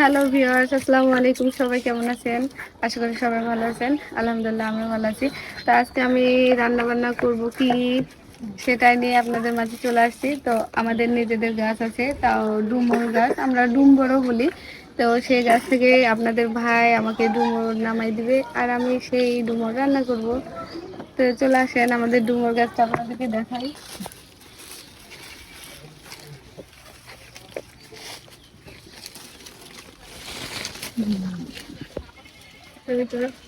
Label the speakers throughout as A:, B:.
A: Hello viewers আসসালামু আলাইকুম। সবাই কেমন আছেন? আশা করি সবাই ভালো আছেন। আলহামদুলিল্লাহ আমি ভালো আছি। তো আজকে আমি রান্না বান্না করব কি সেটাই নিয়ে আপনাদের মাঝে চলে আসছি। তো আমাদের নিজেদের গাছ আছে, তাও ডুমুর গাছ। আমরা ডুমবরও বলি। তো সেই গাছ থেকে আপনাদের ভাই আমাকে ডুমুর নামাই দিবে, আর আমি সেই ডুমুর রান্না করব। তো চলে আসেন, আমাদের ডুমুর গাছটা আপনাদেরকে দেখাই।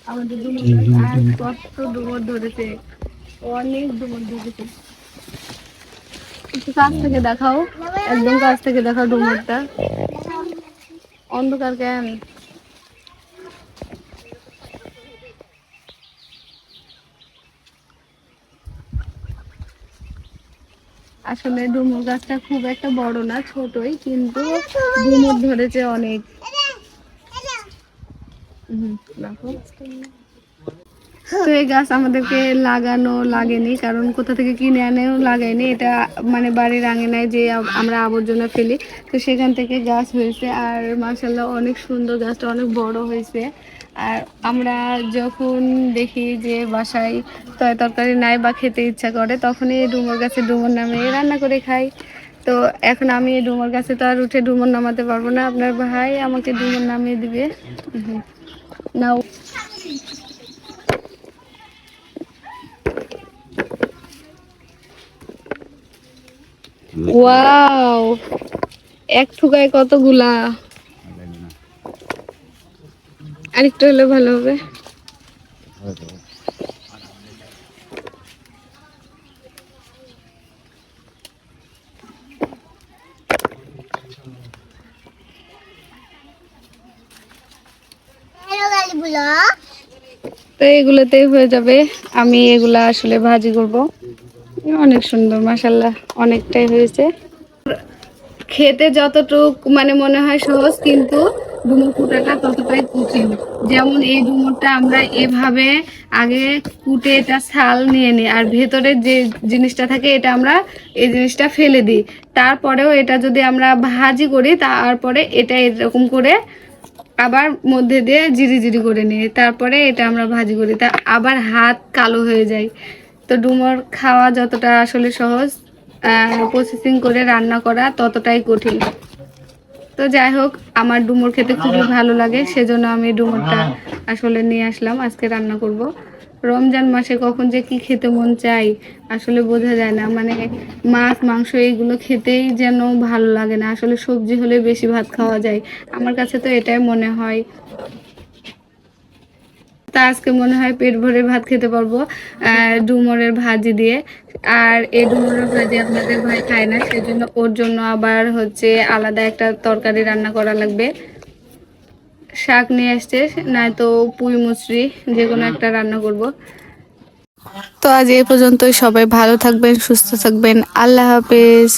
A: আমাদের ধরেছে। অনেক ধরেছে। দেখাও। একদম থেকে দেখাও অন্ধকার কেন? আসলে ডুমুর গাছটা খুব একটা বড় না, ছোটই, কিন্তু ডুমুর ধরেছে অনেক। তো এই গাছ আমাদেরকে লাগানো লাগেনি, কারণ কোথা থেকে কিনে আনেও লাগাইনি এটা মানে বাড়ির আঙিনায় যে আমরা আবর্জনা ফেলি, তো সেখান থেকে গাছ হয়েছে। আর মাসাল্লাহ অনেক সুন্দর গাছটা, অনেক বড় হয়েছে। আর আমরা যখন দেখি যে বাসায় তয় তরকারি নাই বা খেতে ইচ্ছা করে, তখনই ডুমুর গাছে ডুমুর নামে রান্না করে খাই। তো এখন আমি ডুমুর গাছে তো আর উঠে ডুমুর নামাতে পারব না। আপনার ভাই আমাকে ডুমুর নামিয়ে দিবে। হুম। নাও ওয়াও এক থুকায় কতগুলা? আরেকটু হলে ভালো হবে। তো এগুলোতেই হয়ে যাবে। আমি এগুলা আসলে ভাজি করব। অনেক সুন্দর মাসাল্লাহ অনেকটাই হয়েছে। খেতে যতটুক মানে মনে হয় সহজ, কিন্তু ডুমুর কুটাটা ততটাই কঠিন। যেমন এই ডুমুরটা আমরা এভাবে আগে কুটে এটা ছাল নিয়ে নিই, আর ভেতরে যে জিনিসটা থাকে এটা আমরা এই জিনিসটা ফেলে দিই। তারপরেও এটা যদি আমরা ভাজি করি, তারপরে এটা এরকম করে আবার মধ্যে দিয়ে জিরি জিরি করে নিই। তারপরে এটা আমরা ভাজি করি। তা আবার হাত কালো হয়ে যায়। তো ডুমুর খাওয়া যতটা আসলে সহজ প্রসেসিং করে রান্না করা ততটাই কঠিন। তো যাই হোক আমার ডুমুর খেতে খুবই ভালো লাগে সেজন্য আমি ডুমুরটা আসলে নিয়ে আসলাম। আজকে রান্না করব। রমজান মাসে কখন যে কি খেতে মন চাই আসলে বোঝা যায় না। মানে মাছ, মাংস এইগুলো খেতেই যেন ভালো লাগে না। আসলে সবজি হলে বেশি ভাত খাওয়া যায়। আমার কাছে তো এটাই মনে হয়। তা আজকে মনে হয় পেট ভরে ভাত খেতে পারব ডুমুরের ভাজি দিয়ে। আর এই ডুমুরের ভাজি আপনাদের ভাই খায় না, সেজন্য ওর জন্য আবার হচ্ছে আলাদা একটা তরকারি রান্না করা লাগবে। শাক নিয়ে আসছে, নয়তো পুঁই মুচড়ি যে কোনো একটা রান্না করব। তো আজ এ পর্যন্তই, সবাই ভালো থাকবেন, সুস্থ থাকবেন, আল্লাহ হাফেজ।